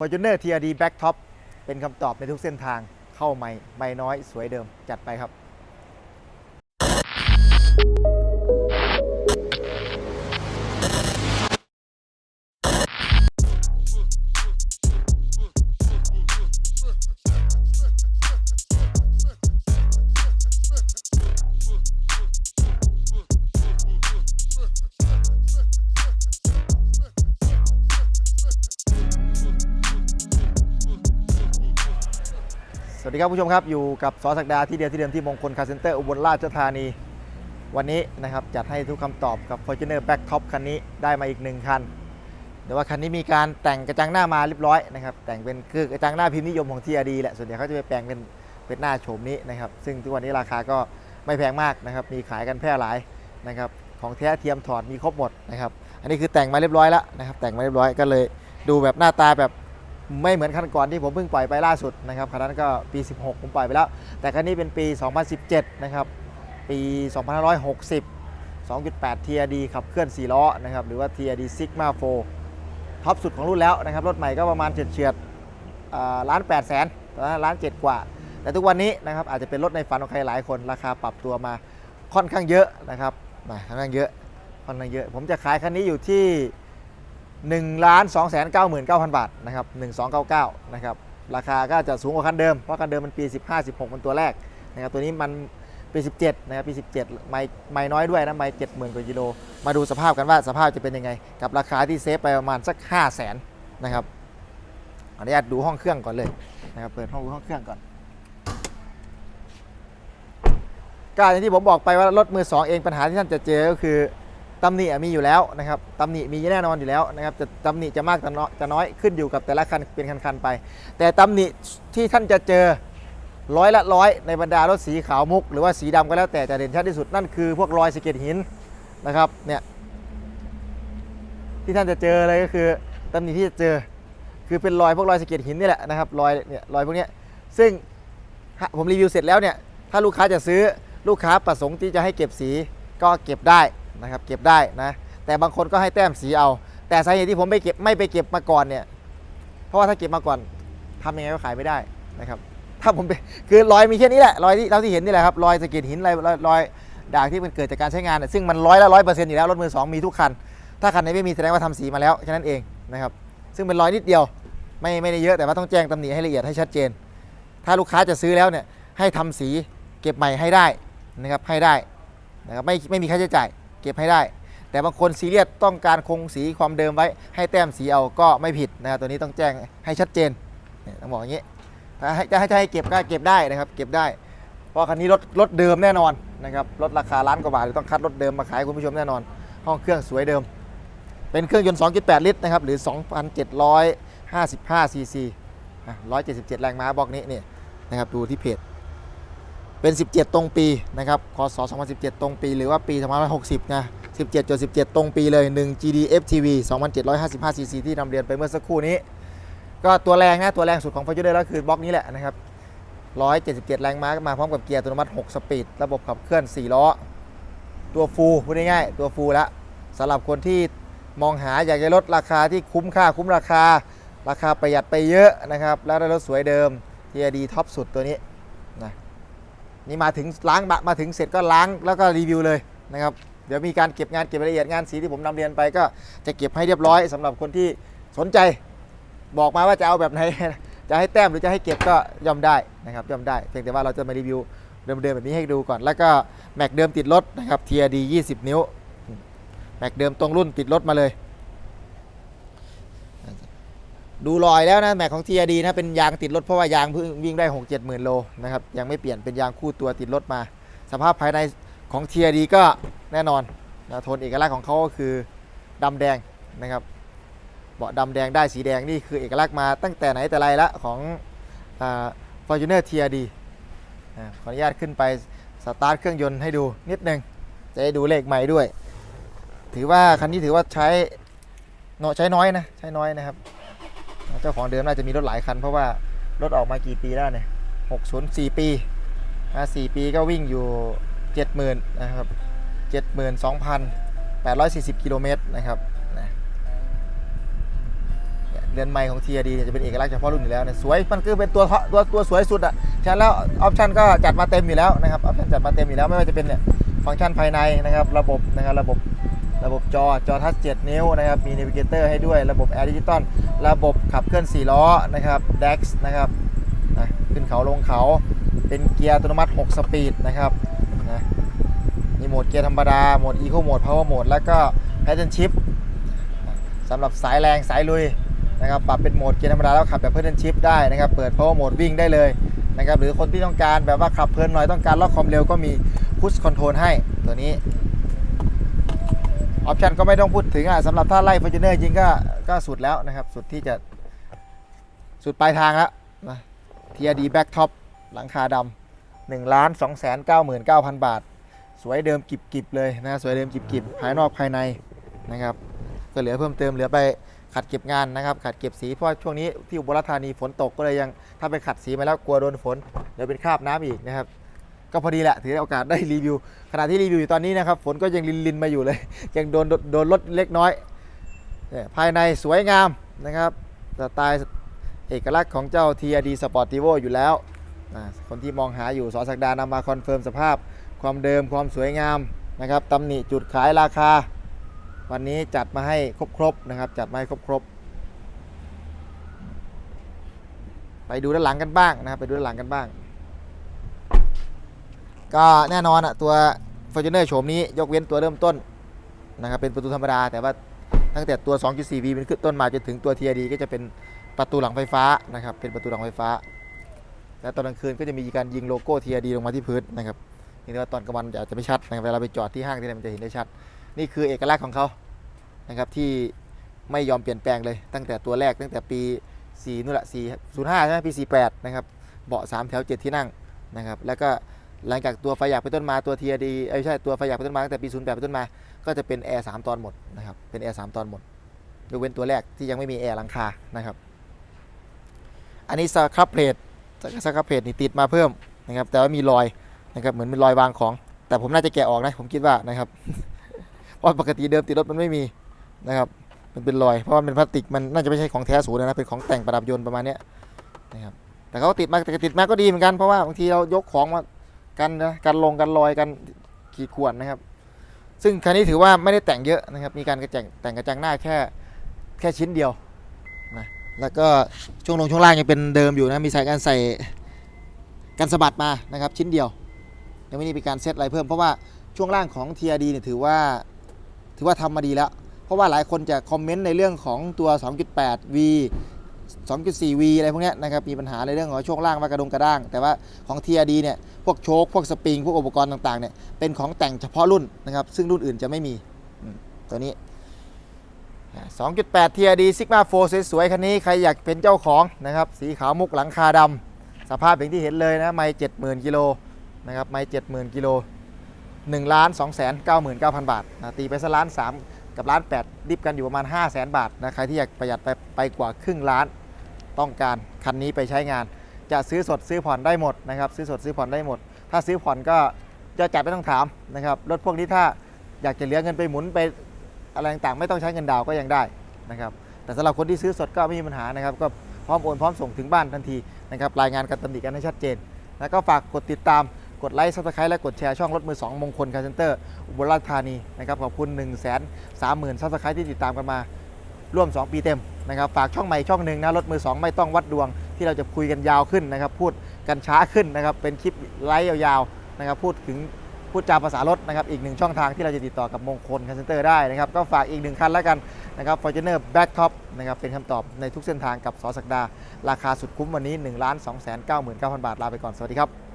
Fortuner TRD Black Top เป็นคำตอบในทุกเส้นทางเข้าใหม่ไม่น้อยสวยเดิมจัดไปครับ วัสดีครับผู้ชมครับ อยู่กับสอสักดาที่เดียวที่เดิมที่มงคลคาร์เซ็นเตอร์อุบลราชธานี วันนี้นะครับจัดให้ทุกคำตอบกับ Fortuner Back Top คันนี้ได้มาอีกหนึ่งคันแต่ว่าคันนี้มีการแต่งกระจังหน้ามาเรียบร้อยนะครับแต่งเป็นคือกระจังหน้าพิมพ์นิยมของ TRD แหละส่วนใหญ่เขาจะไปแปลงเป็นเป็นหน้าโฉมนี้นะครับซึ่งทุกวันนี้ราคาก็ไม่แพงมากนะครับมีขายกันแพร่หลายนะครับของแท้เทียมถอดมีครบหมดนะครับอันนี้คือแต่งมาเรียบร้อยแล้วนะครับแต่งมาเรียบร้อยก็เลยดูแบบหน้าตาแบบ ไม่เหมือนคันก่อนที่ผมเพิ่งปล่อยไปล่าสุดนะครับคันนั้นก็ปี 16 ผมปล่อยไปแล้ว แต่คันนี้เป็นปี 2017 นะครับ ปี 2560 2.8 TRD ขับเคลื่อน 4 ล้อนะครับหรือว่า TRD Sigma 4ท็อปสุดของรุ่นแล้วนะครับรถใหม่ก็ประมาณเฉียดๆล้าน8แสนตอนนั้นล้าน7กว่า แต่ทุกวันนี้นะครับอาจจะเป็นรถในฝันของใครหลายคนราคาปรับตัวมาค่อนข้างเยอะนะครับมาค่อนข้างเยอะค่อนข้างเยอะ ผมจะขายคันนี้อยู่ที่ 1ล้าน2 9 9 0 0 0 บาทนะครับ1299นะครับราคาก็จะสูงกว่าคันเดิม เพราะคันเดิมมันปี 15 16 มันตัวแรกนะครับตัวนี้มันปี17นะครับปี17 ไม่ไม่น้อยด้วยนะไม่70,000 กว่ากิโล มาดูสภาพกันว่าสภาพจะเป็นยังไง กับราคาที่เซฟไปประมาณสัก 5 0 0แสนนะครับออนุญาตดูห้องเครื่องก่อนเลยนะครับเปิดห้องดูห้องเครื่องก่อนก็อย่างที่ผมบอกไปว่ารถมือสองเองปัญหาที่ท่านจะเจอก็คือ ตำหนิมีอยู่แล้วนะครับตำหนิมีแน่นอนอยู่แล้วนะครับจะตำหนิจะมากจะน้อยขึ้นอยู่กับแต่ละคันเป็นคันๆไป แต่ตำหนิที่ท่านจะเจอร้อยละร้อยในบรรดารถสีขาวมุก หรือว่าสีดำก็แล้วแต่จะเด่นชัดที่สุดนั่นคือพวกรอยสะเก็ดหินนะครับเนี่ยที่ท่านจะเจอเลยก็คือตำหนิที่จะเจอคือเป็นรอยพวกรอยสะเก็ดหินนี่แหละนะครับรอยเนี่ยรอยพวกนี้ซึ่งผมรีวิวเสร็จแล้วเนี่ยถ้าลูกค้าจะซื้อลูกค้าประสงค์ที่จะให้เก็บสี ก็เก็บได้นะครับเก็บได้นะแต่บางคนก็ให้แต้มสีเอา แต่สาเหตุที่ผมไม่เก็บไม่ไปเก็บมาก่อนเนี่ยเพราะว่าถ้าเก็บมาก่อนทำยังไงก็ขายไม่ได้นะครับถ้าผมไปคือรอยมีแค่นี้แหละรอยที่เราที่เห็นนี่แหละครับรอยสะเก็ดหินรอยรอยรอยด่างที่มันเกิดจากการใช้งานเนี่ยซึ่งมันร้อยละร้อยเปอร์เซ็นต์อยู่แล้วรถมือสองมีทุกคัน ถ้าคันไหนไม่มีแสดงว่าทำสีมาแล้วแค่นั้นเองนะครับซึ่งเป็นรอยนิดเดียวไม่ไม่ได้เยอะแต่ว่าต้องแจ้งตำหนิให้ละเอียดให้ชัดเจน ถ้าลูกค้าจะซื้อแล้วเนี่ยให้ทำสีเก็บใหม่ให้ได้นะครับให้ได้ นะครับไม่ไม่มีค่าใช้จ่ายเก็บให้ได้ แต่บางคนซีเรียสต้องการคงสีความเดิมไว้ให้แต้มสีเอาก็ไม่ผิดนะครับตัวนี้ต้องแจ้งให้ชัดเจนต้องบอกอย่างนี้ถ้าให้จะให้จะให้เก็บก็เก็บได้นะครับเก็บได้ เพราะคันนี้รถรถเดิมแน่นอนนะครับรถราคาล้านกว่าบาทต้องคัดรถเดิมมาขายคุณผู้ชมแน่นอน ห้องเครื่องสวยเดิม เป็นเครื่องยนต์ 2.8 ลิตรนะครับหรือ 2,755 ซีซีอะ177 แรงม้าบอกนี้เนี่ยนะครับดูที่เพจ เป็น 17 ตรงปีนะครับคศ2017 ตรงปี หรือว่าปี2560 นะ 17จด17 ตรงปีเลย 1 GD FTV 2755 cc ที่นำเรียนไปเมื่อสักครู่นี้ ก็ตัวแรงนะ ตัวแรงสุดของ Fortuner แล้วคือบล็อกนี้แหละนะครับ 177 แรงม้ามาพร้อมกับเกียร์อัตโนมัติ 6 สปีด ระบบขับเคลื่อน 4 ล้อ ตัวฟูลพูดง่ายๆ ตัวฟูลละสำหรับคนที่มองหาอยากจะลดราคาที่คุ้มค่าคุ้มราคา ราคาประหยัดไปเยอะนะครับ แล้วได้รถสวยเดิม TRD ท็อปสุดตัวนี้นะ นี่มาถึงล้างบะมาถึงเสร็จก็ล้างแล้วก็รีวิวเลยนะครับเดี๋ยวมีการเก็บงานเก็บรายละเอียดงานสีที่ผมนำเรียนไปก็จะเก็บให้เรียบร้อยสำหรับคนที่สนใจ บอกมาว่าจะเอาแบบไหนจะให้แต้มหรือจะให้เก็บก็ย่อมได้นะครับย่อมได้เพียงแต่ว่าเราจะมารีวิวเดิมๆแบบนี้ให้ดูก่อน แล้วก็แม็กเดิมติดรถนะครับ TRD 20 นิ้ว แม็กเดิมตรงรุ่นติดรถมาเลย ดูรอยแล้วนะแม็กของ TRD นะเป็นยางติดรถเพราะว่ายางเพิ่งวิ่งได้ 6 7หมื่นโลนะครับยังไม่เปลี่ยนเป็นยางคู่ตัวติดรถมา สภาพภายในของ TRD ก็แน่นอนนะโทนเอกลักษณ์ของเขาก็คือดำแดงนะครับเบาะดำแดงได้สีแดงนี่คือเอกลักษณ์มาตั้งแต่ไหนแต่ไรละของฟอ่า Fortuner TRD อ่าขออนุญาตขึ้นไปสตาร์ทเครื่องยนต์ให้ดูนิดนึงจะได้ดูเลขใหม่ด้วย ถือว่าคันนี้ถือว่าใช้เนอะใช้น้อยนะใช้น้อยนะครับ เจ้าของเดิมน่าจะมีรถหลายคัน เพราะว่ารถออกมากี่ปีแล้วเนี่ยหกศูนย์สี่ปีนะสี่ปีก็วิ่งอยู่เจ็ดหมื่นนะครับเจ็ดหมื่นสองพันแปดร้อยสี่สิบกิโลเมตรนะครับเนี่ยรือนไม้ของ TRD เนี่ยจะเป็นเอกลักษณ์เฉพาะรุ่นอยู่แล้วเนี่ยสวยมันคือเป็นตัวท็อตัวตัวสวยสุดอะฉะนั้นแล้วออปชันก็จัดมาเต็มอยู่แล้วนะครับออปชันจัดมาเต็มอยู่แล้วไม่ว่าจะเป็นเนี่ยฟังก์ชันภายในนะครับระบบนะครับระบบ ระบบจอจอทัช7นิ้วนะครับมีนวิเกเตอร์ให้ด้วยระบบแอร์ดิจิตอลระบบขับเคลื่อน 4 ล้อนะครับ DAX นะครับนะขึ้นเขาลงเขาเป็นเกียร์อัตโนมัติ 6 สปีดนะครับนะมีโหมดเกียร์ธรรมดา โหมด Eco โหมด Power โหมดแล้วก็ Pattern Shift สำหรับสายแรงสายลุยนะครับปรับเป็นโหมดเกียร์ธรรมดาแล้วขับแบบ Pattern Shift ได้นะครับเปิด Power โหมดวิ่งได้เลยนะครับหรือคนที่ต้องการแบบว่าขับเพลินหน่อยต้องการล็อกความเร็วก็มี Push Control ให้ตัวนี้ ออปชันก็ไม่ต้องพูดถึงอะสำหรับถ้าไล่ Fortuner จริงก็ก็สุดแล้วนะครับ สุดที่จะสุดปลายทางแล้วนะ TRD Back Top หลังคาดำ1ล้าน2 9 9 0 0 0บาท สวยเดิมกิบกิบเลยนะสวยเดิมกิบกิบภายนอกภายในนะครับ ก็เหลือเพิ่มเติมเหลือไปขัดเก็บงานนะครับ ขัดเก็บสีเพราะช่วงนี้ที่อุบลราชธานีฝนตกก็เลยยังถ้าไปขัดสีมาแล้วกลัวโดนฝนเดี๋ยวเป็นคราบน้ำอีกนะครับ ก็พอดีแหละถือโอกาสได้รีวิวขณะที่รีวิวอยู่ตอนนี้นะครับฝนก็ยังลินลินๆมาอยู่เลย ยังโดนโดนลดเล็กน้อย ภายในสวยงามนะครับสไตล์เอกลักษณ์ของเจ้า TRD Sportivo อยู่แล้ว คนที่มองหาอยู่สอสักดานำมาคอนเฟิร์มสภาพ ความเดิมความสวยงามนะครับตำหนิจุดขายราคา วันนี้จัดมาให้ครบๆนะครับจัดมาให้ครบๆไปดูด้านหลังกันบ้างนะครับไปดูด้านหลังกันบ้าง ก็แน่นอนอะตัว Fortuner โฉมนี้ยกเว้นตัวเริ่มต้นนะครับเป็นประตูธรรมดา แต่ว่าตั้งแต่ตัว 2.4V เป็นขึ้นต้นมาจนถึงตัว TRD ก็จะเป็นประตูหลังไฟฟ้านะครับเป็นประตูหลังไฟฟ้า และตอนกลางคืนก็จะมีการยิงโลโก้ TRD ลงมาที่พื้นนะครับนี่ว่าตอนกลางวันอาจจะไม่ชัดนะครับเวลาไปจอดที่ห้างที่ไหนมันจะเห็นได้ชัด นี่คือเอกลักษณ์ของเขานะครับที่ไม่ยอมเปลี่ยนแปลงเลย ตั้งแต่ตัวแรกตั้งแต่ปี 4นู่นละ4 05ใช่ไหมปี 48 นะครับเบาะ3แถว 7 ที่นั่งนะครับแล้วก็ หลังจากตัวไฟหยากเป็นต้นมาตัว TRD เอ้ยไม่ใช่ตัวไฟหยากเป็นต้นมาตั้งแต่ปี08เป็นต้นมา ก็จะเป็นแอร์3ตอนหมดนะครับเป็นแอร์3ตอนหมดยกเว้นตัวแรกที่ยังไม่มีแอร์หลังคานะครับ อันนี้สครับเพลทสครับเพลทนี่ติดมาเพิ่มนะครับ แต่ว่ามีรอยนะครับเหมือนเป็นรอยวางของ แต่ผมน่าจะแกะออกนะผมคิดว่านะครับเพราะปกติเดิมติดรถมันไม่มีนะครับมันเป็นรอย เพราะว่าเป็นพลาสติกมันน่าจะไม่ใช่ของแท้สูงนะเป็นของแต่งประดับยนต์ประมาณนี้นะครับแต่เขาติดมาแต่ติดมาก็ดีเหมือนกันเพราะว่าบางทีเรายกของมา กันนะกันลงกันรอยกันขีดข่วนนะครับ ซึ่งคันนี้ถือว่าไม่ได้แต่งเยอะนะครับ มีการกระจังแต่งกระจังหน้าแค่แค่ชิ้นเดียวนะแล้วก็ช่วงลงช่วงล่างยังเป็นเดิมอยู่นะมีสายการใส่กันสะบัดมานะครับ ชิ้นเดียว ยังไม่ได้มีการเซตอะไรเพิ่มเพราะว่าช่วงล่างของ TRD เนี่ยถือว่าถือว่าทำมาดีแล้ว เพราะว่าหลายคนจะคอมเมนต์ในเรื่องของตัว 2.8V 2.4V อะไรพวกนี้นะครับมีปัญหาในเรื่องของช่วงล่างว่ากระดงกระด้าง แต่ว่าของ TRD เนี่ยพวกโชคพวกสปริงพวกอุปกรณ์ต่างๆเนี่ยเป็นของแต่งเฉพาะรุ่นนะครับซึ่งรุ่นอื่นจะไม่มีตัวนี้ 2.8 TRD Sigma 4 สวยๆ คันนี้ใครอยากเป็นเจ้าของนะครับสีขาวมุกหลังคาดำสภาพอย่างที่เห็นเลยนะไม่70,000กิโลนะครับไม่70,000กิโล1ล้าน2แสน99,000 บาทนะตีไปสักล้าน3กับล้าน8ดิบกันอยู่ประมาณ 5 0 0แสนบาทนะใครที่อยากประหยัดไปไปกว่าครึ่งล้าน ต้องการคันนี้ไปใช้งาน จะซื้อสดซื้อผ่อนได้หมดนะครับซื้อสดซื้อผ่อนได้หมด ถ้าซื้อผ่อนก็จะจัดไม่ต้องถามนะครับรถพวกนี้ถ้าอยากจะเหลือเงินไปหมุนไปอะไรต่างๆไม่ต้องใช้เงินดาวก็ยังได้นะครับแต่สำหรับคนที่ซื้อสดก็ไม่มีปัญหานะครับก็พร้อมโอนพร้อมส่งถึงบ้านทันทีนะครับรายงานการตำหนิกันให้ชัดเจน แล้วก็ฝากกดติดตามกดไลค์ซับสไครต์และกดแชร์ช่องรถมือ 2 มงคลคาร์เซนเตอร์อุบลราชธานีนะครับขอบคุณ 1 3 0 0 0 0ซับสไครต์ที่ติดตามกันมาร่วม 2 ปีเต็ม นะครับฝากช่องใหม่ช่องหนึ่งนะรถมือ 2 ไม่ต้องวัดดวงที่เราจะคุยกันยาวขึ้นนะครับ พูดกันช้าขึ้นนะครับ เป็นคลิปไลฟ์ยาวๆนะครับ พูดถึงพูดจาภาษารถนะครับ อีกหนึ่งช่องทางที่เราจะติดต่อกับมงคลคันเซนเตอร์ได้นะครับ ก็ฝากอีกหนึ่งคันแล้วกันนะครับ Fortuner Black Top นะครับ เป็นคำตอบในทุกเส้นทางกับสอสักดา ราคาสุดคุ้มวันนี้ 1 2 9 9 0 0 0 บาท ลาไปก่อน สวัสดีครับ